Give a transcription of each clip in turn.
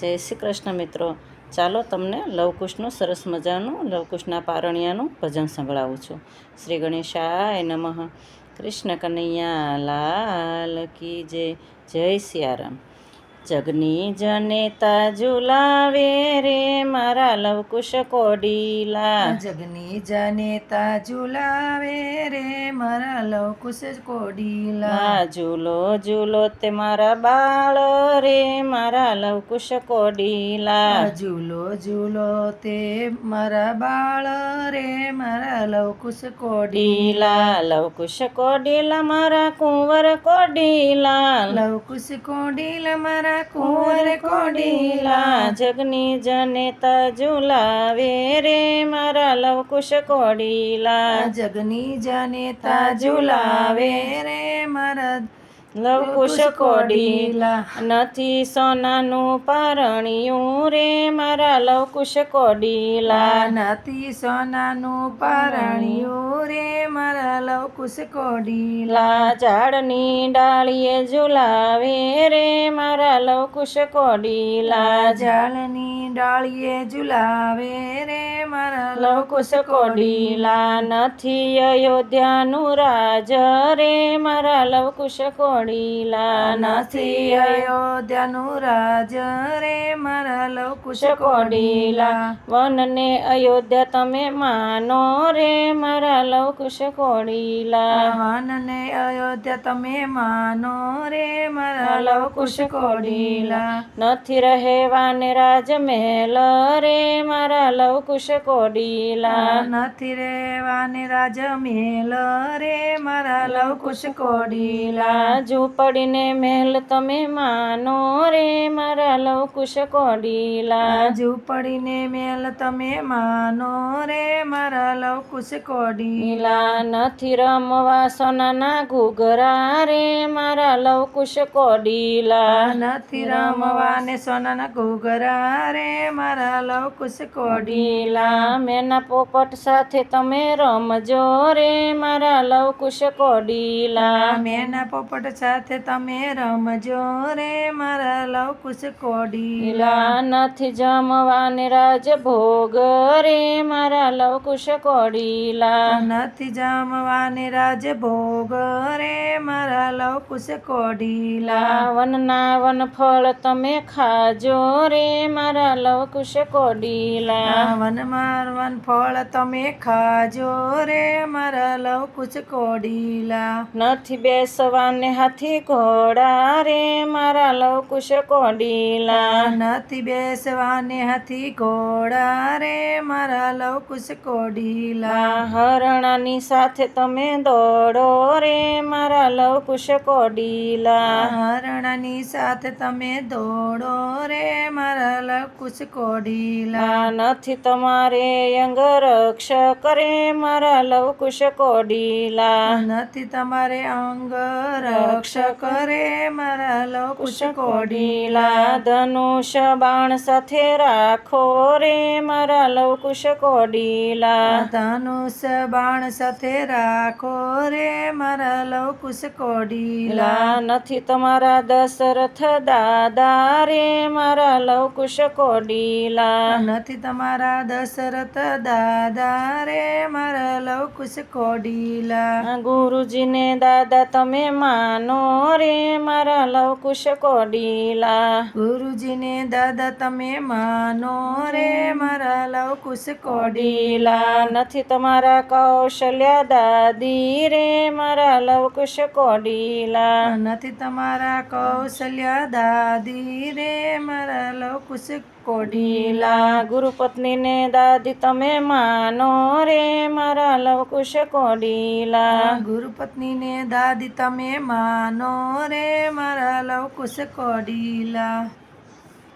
જય શ્રી કૃષ્ણ મિત્રો. ચાલો તમને લવકુશનું સરસ મજાનું, લવકુશના પારણિયાનું ભજન સંભળાવું છું. શ્રી ગણેશાય નમઃ. કૃષ્ણ કનૈયા, લાલ કી જય. જય સિયારામ. જગની જનેતા ઝુલાવે રે મારા લવકુશ કોડીલા. જગની જનેતા ઝુલાવે રે મારા લવકુશ કોડીલા. ઝૂલો ઝૂલો તે મારા બાળ રે મારા લવકુશ કોડીલા. ઝૂલો ઝૂલો તે મારા બાળ રે મારા લવકુશ કોડી કોડીલા લવકુશ કોડીલા મારા કુંવર કોડીલા. લવકુશ કોડીલા મારા કુંવર કોડીલા જગની જનેતા ઝુલાવે રે મારા લવકુશ કોડીલા. જગની જનેતા ઝુલાવે રે મારા લવકુશ કોડીલા નથી સોનાનું પારણિયું રે મારા લવકુશ કોડીલા નાતી સોનાનું પારણિયું રે મારા લવકુશ કોડીલા લા ઝાડની ડાળીએ ઝુલાવે રે મારા લવકુશ કોડીલા જાળની ડાળીએ ઝુલાવે રે મારા લવકુશ કોડીલા નથી અયોધ્યાનું રાજ રે મારા લવકુશ કોડીલા નથી અયોધ્યાનું રાજ રે મારા લવકુશ કોડીલા. વનને અયોધ્યા તમે માનો રે મારા લવકુશ કોડીલા. વનને અયોધ્યા તમે માનો રે મારા લવકુશ કોડીલા. નથી રહેવાને રાજમહેલ રે મારા લવકુશ કોડીલા. નથી રેવાને રાજ મેલ રે મારા લવકુશ કોડીલા. ઝૂંપડીને મહેલ તમે માનો રે મારા લવકુશ કોડીલા. ઝૂંપડીને મેલ તમે માનો રે મારા લવકુશ કોડીલા. નથી રમવા સોનાના ઘૂઘરા રે મારા લવકુશ કોડીલા. નથી રમવા ને સોનાના ઘૂઘરા રે મારા લવકુશ કુશ કોડીલા. મેના પોપટ સાથે તમે રમજો રે મારા લવકુશ કોડીલા. મેના પોપટ સાથે તમે રમજો રે મારા લવકુશ કોડી નથી જમવાને રાજ ભોગ રે મારા લવકુશ કોડીલા. નથી જમવાને રાજ ભોગ રે મારા લવકુશ કોડીલા. વનના વન ફળ તમે ખાજો રે મારા લવકુશ કોડીલા. વન મારવન ફળ તમે ખાજો રે મારા લવકુશ કોડીલા. નથી બેસવાને હાથી ઘોડા રે મારા લવકુશ કોડીલા નથી બેસવાને હાથી ઘોડા રે મારા લવકુશ કોડીલા હરણાની સાથે તમે દોડો રે મારા લવકુશ કોડીલા હરણની સાથે તમે દોડો રે મારા લવકુશ કોડીલા નથી તમારે અંગ રક્ષ કરે મારા લવકુશ કોડીલા નથી તમારે અંગ રક્ષક કરે મારા કોડીલા કોડીલા ધનુષ બાણ સાથે રાખો રે મારા લવકુશ કોડીલા ધનુષ બાણ સાથે રાખો રે મારા લવકુશ કોડીલા નથી તમારા દશરથ દાદા રે મારા લવકુશ કોડીલા નથી તમારા દશરથ દાદા રે મારા લવકુશ કોડીલા ગુરુજીને દાદા તમે માનો રે મારા લવકુશ કોડીલા. ગુરુજીને દાદા તમે માનો રે મારા લવકુશ કોડીલા. નથી તમારા કૌશલ્યા દાદી રે મારા લવકુશ કોડીલા. નથી તમારા કૌશલ્યા દાદી રે મારા લવકુશ કોડીલા ગુરુપત્નીને દાદી, તમે માનો રે મારા લવકુશ કોઢીલા. ગુરુપત્નીને દાદી, તમે માનો રે મારા લવકુશ કોડીલા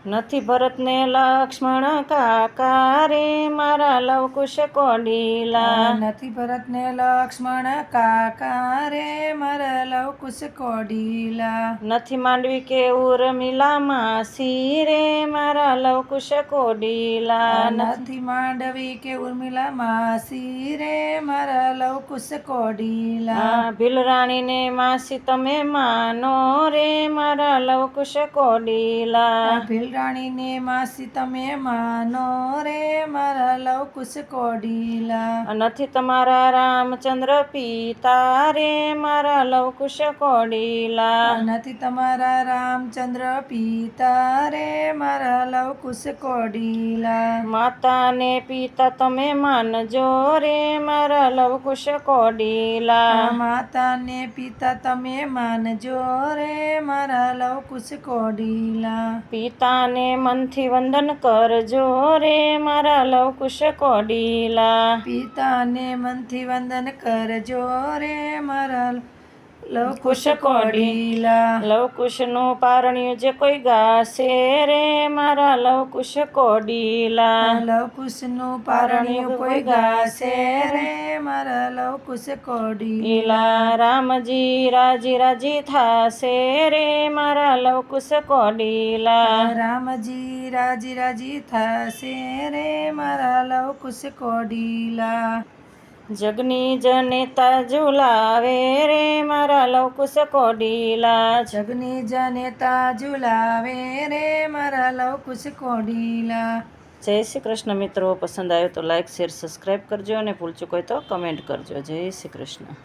નથી ભરતને લક્ષ્મણ કાકા રે મારા લવકુશ કોડીલા. નથી ભરતને લક્ષ્મણ કાકા રે મારા લવકુશ કોડીલા. નથી માંડવી કે ઉર્મિલા માસી રે મારા લવકુશ કોડીલા. નથી માંડવી કે ઉર્મિલા માસી રે મારા લવકુશ કોડીલા. ભીલરાણીને માસી તમે માનો રે મારા લવકુશ કોડીલા. ભીલ રાણીને માસી તમે માનો રે મારા લવકુશ કોડીલા. નથી તમારા રામચંદ્ર પિતા રે મારા લવકુશ કોડીલા. નથી તમારા રામચંદ્ર પિતા રે મારા લવકુશ કોડીલા. માતા ને પિતા તમે માનજો રે મારા લવકુશ કોડીલા. માતા ને પિતા તમે માનજો રે મારા લવકુશ કોડીલા. પિતાને મનથી વંદન કરજો રે મારા લવકુશ કોડીલા. પિતાને મનથી વંદન કરજો રે મારા લવકુશ કુશ કોડી. કોડીલા લવકુશનું પારણ્યું જે કોઈ ગાશે રે મારા લવકુશ કોડીલા લવકુશનું પારણ્યું કોઈ ગાશે રે મારા લવકુશ કોડીલા રામજી રાજી રાજી થાશે રે મારા લવકુશ કોડીલા રામજી રાજી રાજી થાશે રે મારા લવકુશ કોડીલા જગની જનેતા ઝુલાવે રે મારા લવકુશ કોડીલા જગની જનેતા ઝુલાવે રે મારા લવકુશ કોડીલા જય શ્રી કૃષ્ણ મિત્રો પસંદ આવ્યો તો લાઈક શેર સબસ્ક્રાઈબ કરજો અને ભૂલ ચૂકો હોય તો કમેન્ટ કરજો. જય શ્રી કૃષ્ણ.